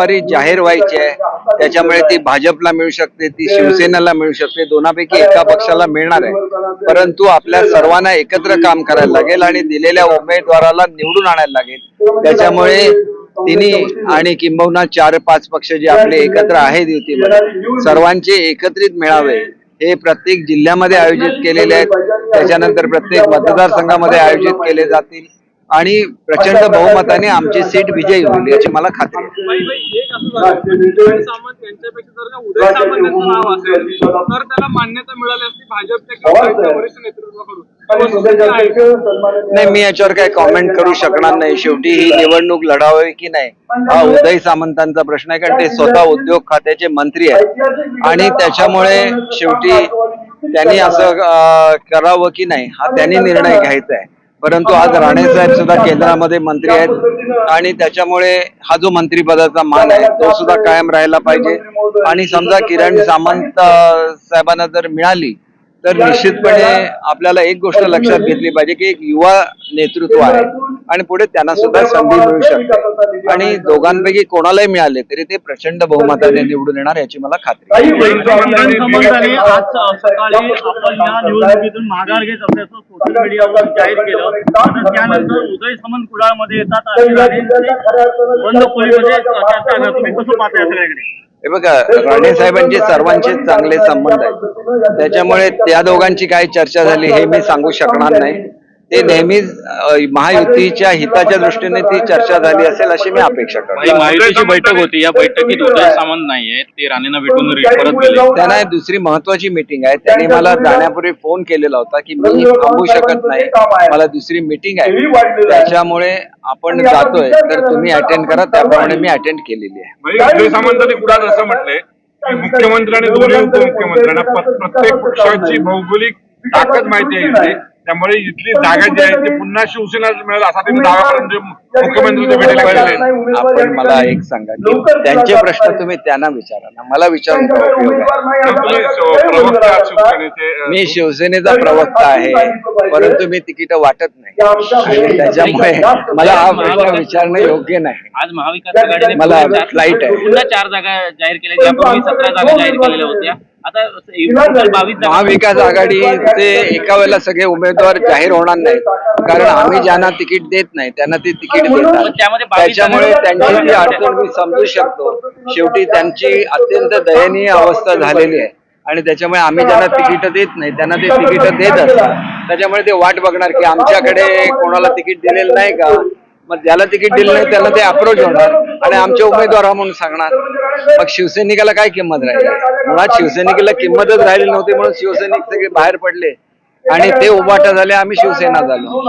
उमेदवारी जाहीर व्हायची आहे. त्याच्यामुळे ती भाजपला मिळू शकते ती शिवसेनेला मिळू शकते. दोनापैकी एका पक्षाला मिळणार आहे. परंतु आपल्या सर्वांना एकत्र काम करायला लागेल आणि दिलेल्या उमेदवाराला निवडून आणायला लागेल. त्याच्यामुळे तिन्ही आणि किंबहुना चार पाच पक्ष जे आपले एकत्र आहेत युतीमध्ये सर्वांचे एकत्रित मेळावे हे प्रत्येक जिल्ह्यामध्ये आयोजित केलेले आहेत. त्याच्यानंतर प्रत्येक मतदारसंघामध्ये आयोजित केले जातील. आणि प्रचंड बहुमताने आमची सीट विजयी होईल याची मला खात्री? नाही मी याच्यावर काही कॉमेंट करू शकणार नाही. शेवटी ही निवडणूक लढावी की नाही? हा उदय सामंतांचा प्रश्न आहे कारण ते स्वतः उद्योग खात्याचे मंत्री आहेत. आणि त्याच्यामुळे शेवटी त्यांनी असं करावं की नाही हा त्यांनी निर्णय घ्यायचा आहे. परंतु आज राणे साहेब सुद्धा केंद्रामध्ये मंत्री आहेत आणि त्याच्यामुळे हा जो मंत्रिपदाचा मान आहे तो सुद्धा कायम राहायला पाहिजे. आणि समजा किरण सामंत साहेबांना जर मिळाली तर निश्चितपणे आपल्याला एक गोष्ट लक्षात घेतली पाहिजे की एक युवा नेतृत्व आहे. आणि पुढे त्यांना सुद्धा संधी मिळू शकते. आणि दोघांपैकी कोणालाही मिळाले तरी ते प्रचंड बहुमताने निवडून येणार याची मला खात्री आज सकाळी आपण या निवडणुकीतून माघार घेत असल्याचं सोशल मीडियावर जाहीर केलं. त्यानंतर उदय सामंत कुडाळमध्ये येतात. बंद खोलीमध्ये चर्चा. तुम्ही कसं पाहता या सगळ्याकडे? हे बघा राणे साहेबांचे सर्वांचे चांगले संबंध आहेत. त्याच्यामुळे त्या दोघांची काय चर्चा झाली हे मी सांगू शकणार नाही. ते नेहमीच महायुतीच्या हिताच्या दृष्टीने ती चर्चा झाली असेल अशी मी अपेक्षा करतो. ही महायुतीची बैठक होती. या बैठकीत उदय सामंत नाहीये ते राणेंना भेटून परत गेले. त्यांना दुसरी महत्वाची मीटिंग आहे. त्यांनी मला जाण्यापूर्वी फोन केलेला होता की मी थांबू शकत नाही. मला दुसरी मीटिंग आहे. त्याच्यामुळे आपण जातोय. तर तुम्ही अटेंड करा. त्याप्रमाणे मी अटेंड केलेली आहे. उदय सामंतांनी कुणाल असं म्हटलंय की मुख्यमंत्री आणि दोन्ही उपमुख्यमंत्र्यांना प्रत्येक पक्षाची भौगोलिक ताकद माहिती आहे. त्यामुळे इथली जागा जी आहे ती पुन्हा शिवसेना मिळेल असा त्यांनी दावा करून जे मुख्यमंत्री भेटायला गेलेले आपण मला एक सांगा की त्यांचे प्रश्न तुम्ही त्यांना विचारा ना. मला विचारून मी शिवसेनेचा प्रवक्ता आहे परंतु मी तिकीट वाटत नाही. आणि त्याच्यामुळे मला हा प्रश्न विचारणं योग्य नाही. आज महाविकास आघाडीने मला flight आहे. पुन्हा चार जागा जाहीर केल्या सतरा जागा जाहीर केलेल्या होत्या. महाविकास आघाडीचे एका वेळेला सगळे उमेदवार जाहीर होणार नाहीत. कारण आम्ही ज्यांना तिकीट देत नाही त्यांना ते तिकीट देतात. त्याच्यामुळे त्यांची ती अडचण मी समजू शकतो. शेवटी त्यांची अत्यंत दयनीय अवस्था झालेली आहे. आणि त्याच्यामुळे आम्ही ज्यांना तिकीट देत नाही त्यांना ते तिकीट देत असतात. त्याच्यामुळे ते वाट बघणार की आमच्याकडे कोणाला तिकीट दिलेलं नाही का? मग ज्याला तिकीट दिलं नाही त्याला ते अप्रोच होणार. आणि आमचे उमेदवार हा म्हणून सांगणार. मग शिवसैनिकाला काय किंमत राहिली? मुळात शिवसैनिकेला किंमतच राहिली नव्हती म्हणून शिवसैनिक सगळे बाहेर पडले. आणि ते उभाटा झाले आम्ही शिवसेना झालो.